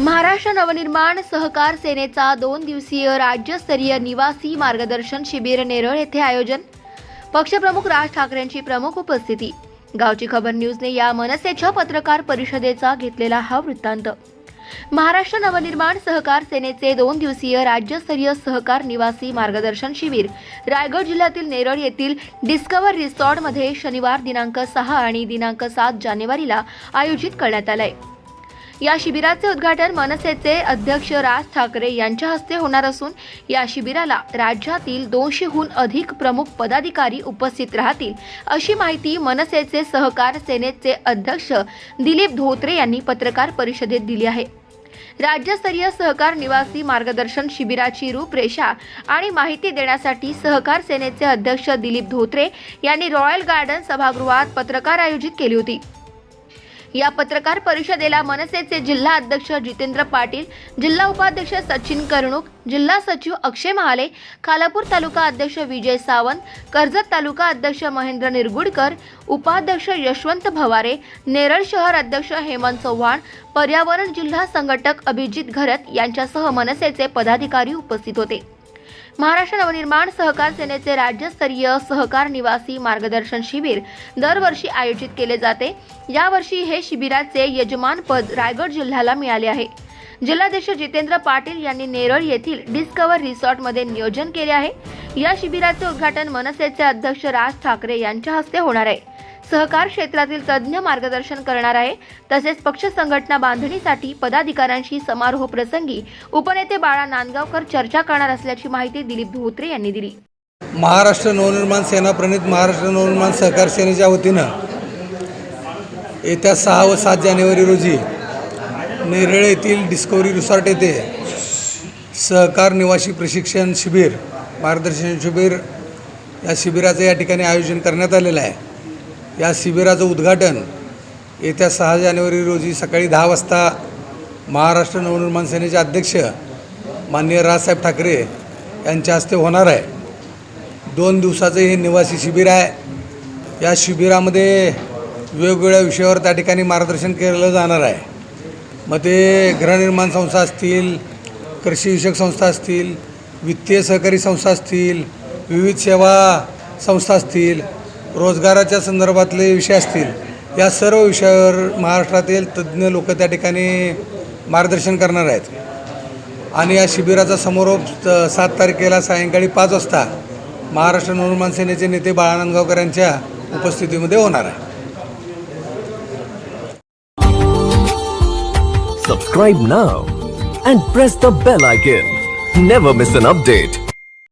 महाराष्ट्र नवनिर्माण सहकार सेनेचा दोन दिवसीय राज्यस्तरीय निवासी मार्गदर्शन शिबिर नेरळ येथे आयोजन. पक्षप्रमुख राज ठाकरेंची प्रमुख उपस्थिती. गावची खबर न्यूजने या मनसेच्या पत्रकार परिषदेचा घेतलेला हा वृत्तांत. महाराष्ट्र नवनिर्माण सहकार सेनेचे दोन दिवसीय राज्यस्तरीय सहकार निवासी मार्गदर्शन शिबिर. रायगड जिल्ह्यातील नेरळ येथील डिस्कवर रिसॉर्टमध्ये शनिवार दिनांक सहा आणि दिनांक सात जानेवारीला आयोजित करण्यात आलंय. या शिबिराचे उद्घाटन मनसेचे अध्यक्ष राज ठाकरे यांच्या हस्ते होणार असून या शिबिराला राज्यातील दोनशेहून अधिक प्रमुख पदाधिकारी उपस्थित राहतील अशी माहिती मनसेचे सहकार सेनेचे अध्यक्ष दिलीप धोत्रे यांनी पत्रकार परिषदेत दिली आहे. राज्यस्तरीय सहकार निवासी मार्गदर्शन शिबिराची रूपरेषा आणि माहिती देण्यासाठी सहकार सेनेचे अध्यक्ष दिलीप धोत्रे यांनी रॉयल गार्डन सभागृहात पत्रकार आयोजित केली होती. या पत्रकार परिषदेला मनसेचे जिल्हा अध्यक्ष जितेंद्र पाटील जिल्हा उपाध्यक्ष सचिन करणूक जिल्हा सचिव अक्षय महाले खालापूर तालुका अध्यक्ष विजय सावंत कर्जत तालुका अध्यक्ष महेंद्र निरगुडकर उपाध्यक्ष यशवंत भवारे नेरळ शहर अध्यक्ष हेमंत चव्हाण पर्यावरण जिल्हा संघटक अभिजित घरत यांच्यासह मनसेचे पदाधिकारी उपस्थित होते. महाराष्ट्र नवनिर्माण सहकार सेनेचे राज्यस्तरीय सहकार निवासी मार्गदर्शन शिबिर दरवर्षी आयोजित केले जाते. यावर्षी हे शिबिराचे यजमानपद रायगड जिल्ह्याला मिळाले आहे. जिल्हाध्यक्ष जितेंद्र पाटील यांनी नेरळ येथील डिस्कवर रिसॉर्टमध्ये नियोजन केले आहे. या शिबिराचे उद्घाटन मनसेचे अध्यक्ष राज ठाकरे यांच्या हस्ते होणार आहे. सहकार क्षेत्रातील तज्ज्ञ मार्गदर्शन करणार आहे. तसेच पक्ष संघटना बांधणीसाठी पदाधिकाऱ्यांशी समारोह प्रसंगी उपनेते बाळा नांदगावकर चर्चा करणार असल्याची माहिती दिलीप धोत्रे यांनी दिली. महाराष्ट्र नवनिर्माण सेना प्रणित महाराष्ट्र नवनिर्माण सहकार सेनेच्या वतीनं येत्या सहा व सात जानेवारी रोजी नेरळ येथील डिस्कवरी रिसॉर्ट येथे सहकार निवासी प्रशिक्षण शिबिर मार्गदर्शन शिबिर या शिबिराचं या ठिकाणी आयोजन करण्यात आलेलं आहे. या शिबिराचं उद्घाटन येत्या सहा जानेवारी रोजी सकाळी दहा वाजता महाराष्ट्र नवनिर्माण सेनेचे अध्यक्ष माननीय राजसाहेब ठाकरे यांच्या हस्ते होणार आहे. दोन दिवसाचं हे निवासी शिबिर आहे. या शिबिरामध्ये वेगवेगळ्या विषयावर त्या ठिकाणी मार्गदर्शन केलं जाणार आहे. मग ते गृहनिर्माण संस्था असतील कृषीविषयक संस्था असतील वित्तीय सहकारी संस्था असतील विविध सेवा संस्था असतील रोजगाराच्या संदर्भातले विषय असतील या सर्व विषयावर महाराष्ट्रातील तज्ज्ञ लोक त्या ठिकाणी मार्गदर्शन करणार आहेत आणि या शिबिराचा समारोप सात तारखेला सायंकाळी पाच वाजता महाराष्ट्र नवनिर्माण सेनेचे नेते बाळानंदगावकर यांच्या उपस्थितीमध्ये होणार आहे Subscribe now and press the bell icon. Never miss an update.